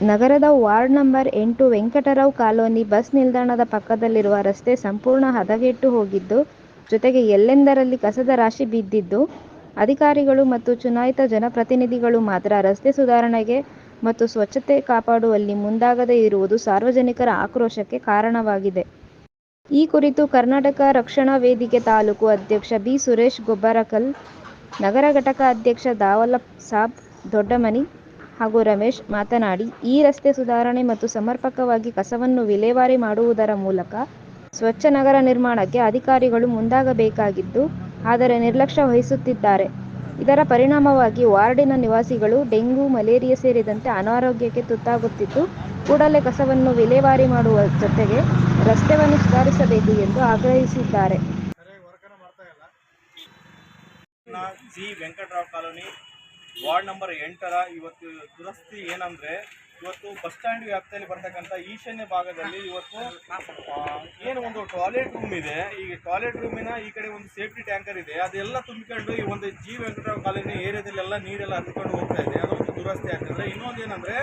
ನಗರದ ward number ಎಂಟು Venkatarao colony bus ನಿಲ್ದಾಣದ ಪಕ್ಕದಲ್ಲಿರುವ ರಸ್ತೆ ಸಂಪೂರ್ಣ ಹದಗೆಟ್ಟು ಹೋಗಿದ್ದು, ಜೊತೆಗೆ ಎಲ್ಲೆಂದರಲ್ಲಿ ಕಸದ ರಾಶಿ ಬಿದ್ದಿದ್ದು, ಅಧಿಕಾರಿಗಳು ಮತ್ತು ಚುನಾಯಿತ ಜನಪ್ರತಿನಿಧಿಗಳು ಮಾತ್ರ ರಸ್ತೆ ಸುಧಾರಣೆಗೆ ಮತ್ತು ಸ್ವಚ್ಛತೆ ಕಾಪಾಡುವಲ್ಲಿ ಮುಂದಾಗದೇ ಇರುವುದು ಸಾರ್ವಜನಿಕರ ಆಕ್ರೋಶಕ್ಕೆ ಕಾರಣವಾಗಿದೆ. ಈ ಕುರಿತು ಕರ್ನಾಟಕ ರಕ್ಷಣಾ ವೇದಿಕೆ ತಾಲೂಕು ಅಧ್ಯಕ್ಷ ಬಿ. ಸುರೇಶ್ ಗೊಬ್ಬರಕಲ್, ನಗರ ಘಟಕ ಅಧ್ಯಕ್ಷ ದಾವಲಸಾಬ್ ದೊಡ್ಡಮನಿ ಹಾಗೂ ರಮೇಶ್ ಮಾತನಾಡಿ, ಈ ರಸ್ತೆ ಸುಧಾರಣೆ ಮತ್ತು ಸಮರ್ಪಕವಾಗಿ ಕಸವನ್ನು ವಿಲೇವಾರಿ ಮಾಡುವುದರ ಮೂಲಕ ಸ್ವಚ್ಛ ನಗರ ನಿರ್ಮಾಣಕ್ಕೆ ಅಧಿಕಾರಿಗಳು ಮುಂದಾಗಬೇಕಾಗಿದ್ದು, ಆದರೆ ನಿರ್ಲಕ್ಷ್ಯ ವಹಿಸುತ್ತಿದ್ದಾರೆ. ಇದರ ಪರಿಣಾಮವಾಗಿ ವಾರ್ಡಿನ ನಿವಾಸಿಗಳು ಡೆಂಗು, ಮಲೇರಿಯಾ ಸೇರಿದಂತೆ ಅನಾರೋಗ್ಯಕ್ಕೆ ತುತ್ತಾಗುತ್ತಿದ್ದು, ಕೂಡಲೇ ಕಸವನ್ನು ವಿಲೇವಾರಿ ಮಾಡುವ ಜೊತೆಗೆ ರಸ್ತೆಯನ್ನು ಸುಧಾರಿಸಬೇಕು ಎಂದು ಆಗ್ರಹಿಸಿದ್ದಾರೆ. G Venkatrao colony ward number ಎಂಟರ ಇವತ್ತು ದುರಸ್ತಿ ಏನಂದ್ರೆ ಇವತ್ತು ಬಸ್ ಸ್ಟ್ಯಾಂಡ್ ವ್ಯಾಪ್ತಿಯಲ್ಲಿ ಬರ್ತಕ್ಕಂಥ ಈಶಾನ್ಯ ಭಾಗದಲ್ಲಿ ಇವತ್ತು ಏನು ಒಂದು ಟಾಯ್ಲೆಟ್ ರೂಮ್ ಇದೆ. ಈ ಟಾಯ್ಲೆಟ್ ರೂಮಿನ ಈ ಕಡೆ ಒಂದು ಸೇಫ್ಟಿ ಟ್ಯಾಂಕರ್ ಇದೆ. ಅದೆಲ್ಲ ತುಂಬಿಕೊಂಡು ಈ ಒಂದು ಜಿ ವೆಂಕಟರಾವ್ ಕಾಲೋನಿ ಏರಿಯಾದಲ್ಲೆಲ್ಲ ನೀರೆಲ್ಲ ಹತ್ಕೊಂಡು ಹೋಗ್ತಾ ಇದೆ. ಅದೊಂದು ದುರಸ್ತಿ ಆಗ್ತದೆ ಇನ್ನೊಂದು ಏನಂದ್ರೆ,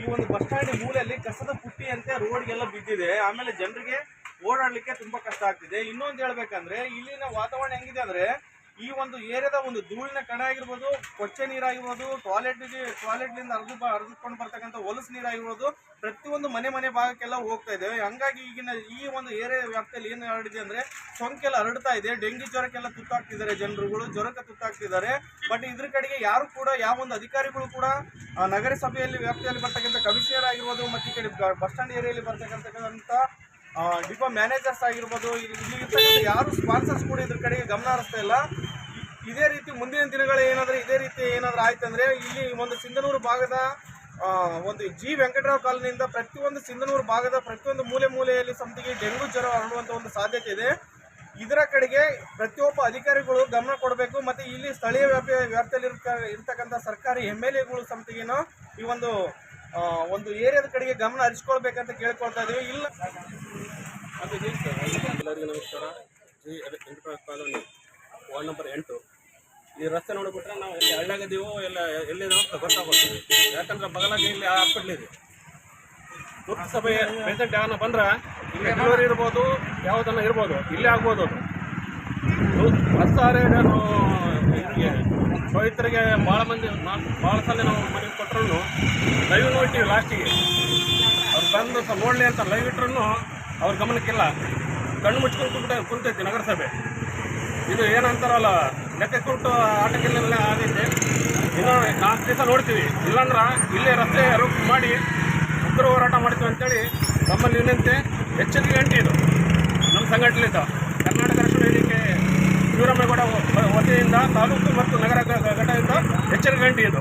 ಈ ಒಂದು ಬಸ್ ಸ್ಟ್ಯಾಂಡ್ ಮೂಲೆಯಲ್ಲಿ ಕಸದ ಪುಟ್ಟಿ ಅಂತೆ ರೋಡ್ಗೆಲ್ಲ ಬಿದ್ದಿದೆ. ಆಮೇಲೆ ಜನರಿಗೆ ಓಡಾಡಲಿಕ್ಕೆ ತುಂಬಾ ಕಷ್ಟ ಆಗ್ತಿದೆ. ಇನ್ನೊಂದು ಹೇಳ್ಬೇಕಂದ್ರೆ, ಇಲ್ಲಿನ ವಾತಾವರಣ ಹೆಂಗಿದೆ ಅಂದ್ರೆ ಈ ಒಂದು ಏರಿಯಾದ ಒಂದು ಧೂಳಿನ ಕಣ ಆಗಿರ್ಬೋದು, ಕೊಚ್ಚೆ ನೀರಾಗಿರ್ಬೋದು ಟಾಯ್ಲೆಟ್ ಟಾಯ್ಲೆಟ್ನಿಂದ ಹರಿದು ಹರಿದುಕೊಂಡು ಬರ್ತಕ್ಕಂಥ ಹೊಲಸು ನೀರಾಗಿರ್ಬೋದು, ಪ್ರತಿಯೊಂದು ಮನೆ ಮನೆ ಭಾಗಕ್ಕೆಲ್ಲ ಹೋಗ್ತಾ ಇದೆ. ಹಂಗಾಗಿ ಈಗಿನ ಈ ಒಂದು ಏರಿಯಾ ವ್ಯಾಪ್ತಿಯಲ್ಲಿ ಏನು ಹರಡಿದೆ ಅಂದ್ರೆ, ಸೋಂಕೆಲ್ಲ ಹರಡ್ತಾ ಇದೆ. ಡೆಂಗಿ ಜ್ವರಕ್ಕೆಲ್ಲ ತುತ್ತಾಗ್ತಿದ್ದಾರೆ ಜನರುಗಳು, ಜ್ವರಕ್ಕೆ ತುತ್ತಾಗ್ತಿದ್ದಾರೆ. ಬಟ್ ಇದ್ರ ಕಡೆಗೆ ಯಾರು ಕೂಡ, ಯಾವ ಒಂದು ಅಧಿಕಾರಿಗಳು ಕೂಡ ನಗರಸಭೆಯಲ್ಲಿ ವ್ಯಾಪ್ತಿಯಲ್ಲಿ ಬರ್ತಕ್ಕಂಥ ಕಮಿಷನರ್ ಆಗಿರ್ಬೋದು ಮತ್ತು ಈ ಕಡೆ ಬಸ್ ಸ್ಟ್ಯಾಂಡ್ ಏರಿಯಲ್ಲಿ ಬರ್ತಕ್ಕಂಥ ಡಿಪೋ ಮ್ಯಾನೇಜರ್ಸ್ ಆಗಿರ್ಬೋದು ಇಲ್ಲಿ ಯಾರು ಸ್ಪಾನ್ಸರ್ಸ್ ಕೂಡ ಇದ್ರ ಕಡೆಗೆ ಗಮನ ಹರಿಸ್ತಾ ಇಲ್ಲ. ಇದೇ ರೀತಿ ಮುಂದಿನ ದಿನಗಳು ಏನಾದ್ರೆ ಇದೇ ರೀತಿ ಏನಾದ್ರೂ ಆಯ್ತಂದ್ರೆ, ಇಲ್ಲಿ ಒಂದು ಸಿಂಧನೂರು ಭಾಗದ ಒಂದು ಜಿ ವೆಂಕಟರಾವ್ ಕಾಲನಿಯಿಂದ ಪ್ರತಿಯೊಂದು ಸಿಂಧನೂರು ಭಾಗದ ಪ್ರತಿಯೊಂದು ಮೂಲೆ ಮೂಲೆಯಲ್ಲಿ ಸಂತಿಗೆ ಡೆಂಗು ಜ್ವರ ಹರಡುವಂಥ ಒಂದು ಸಾಧ್ಯತೆ ಇದೆ. ಇದರ ಕಡೆಗೆ ಪ್ರತಿಯೊಬ್ಬ ಅಧಿಕಾರಿಗಳು ಗಮನ ಕೊಡಬೇಕು. ಮತ್ತೆ ಇಲ್ಲಿ ಸ್ಥಳೀಯ ವ್ಯಾಪ್ಯ ವ್ಯಾಪ್ತಿಯಲ್ಲಿ ಇರ್ತ ಇರ್ತಕ್ಕಂಥ ಸರ್ಕಾರಿ ಎಂ ಎಲ್ ಎಗಳು ಈ ಒಂದು ಒಂದು ಏರಿಯಾದ ಕಡೆಗೆ ಗಮನ ಹರಿಸ್ಕೊಳ್ಬೇಕಂತ ಕೇಳ್ಕೊಳ್ತಾ ಇದ್ದೀವಿ ಇಲ್ಲ ಎಲ್ಲರಿಗೂ ನಮಸ್ಕಾರ. G enterprise colony, ward number ಎಂಟು. ಈ ರಸ್ತೆ ನೋಡಿಬಿಟ್ರೆ ನಾವು ಎಲ್ಲಿ ಹಳ್ಳಾಗದೀವೋ ಎಲ್ಲ ಎಲ್ಲಿದ್ದೀವೋ ಅಂತ ಗೊತ್ತಾಗ್ಬೋದು ಯಾಕಂದ್ರೆ ಬಗಲಾಗಿ ಇಲ್ಲಿ ಹಾಸ್ಪಿಟ್ಲ್ ಇದೆ. ಸಭೆ ಪೇಷಂಟ್ ಯಾವನ್ನ ಬಂದ್ರೆ ಇಲ್ಲಿ ಡೆಲಿವರಿ ಇರ್ಬೋದು, ಯಾವುದನ್ನ ಇರ್ಬೋದು, ಇಲ್ಲೇ ಆಗ್ಬೋದು ಅದು. ಬಸ್ಸಾರೇಡನು ಇವರಿಗೆ ರೈತರಿಗೆ ಭಾಳ ಮಂದಿ ಭಾಳ ಸಲ ನಾವು ಮನೆಗೆ ಕೊಟ್ಟರು ಲೈವ್ ನೋಡ್ತೀವಿ ಲಾಸ್ಟಿಗೆ ಅವ್ರು ಬಂದು ನೋಡಲಿ ಅಂತ ಲೈವ್ ಇಟ್ರು ಅವ್ರ ಗಮನಕ್ಕಿಲ್ಲ ಕಣ್ಣು ಮುಚ್ಕೊಂಡು ಕುಂತ ಕುಂತೈತಿ ನಗರಸಭೆ. ಇದು ಏನಂತಾರಲ್ಲ, ಲೆಕ್ಕ ಕೊಟ್ಟು ಆಟಕ್ಕೆಲ್ಲ ಆಗೈತೆ. ಇನ್ನೂ ನಾಲ್ಕು ದಿವಸ ನೋಡ್ತೀವಿ. ಇಲ್ಲಾಂದ್ರೆ ಇಲ್ಲೇ ರಸ್ತೆ ರೂಪ ಮಾಡಿ ಉಗ್ರ ಹೋರಾಟ ಮಾಡ್ತೀವಿ ಅಂತೇಳಿ ನಮ್ಮಲ್ಲಿ ವಿನಂತಿ, ಎಚ್ಚರಿಕೆ ಗಂಟೆ ಇದು. ನಮ್ಮ ಸಂಘಟನೆಯಿಂದ ಕರ್ನಾಟಕ ರಕ್ಷಣಾ ವೇದಿಕೆ ಶಿವರಾಮೇಗೌಡ ವತಿಯಿಂದ ತಾಲೂಕು ಮತ್ತು ನಗರ ಘಟಕದಿಂದ ಎಚ್ಚರಿಕೆ ಗಂಟೆ ಇದು.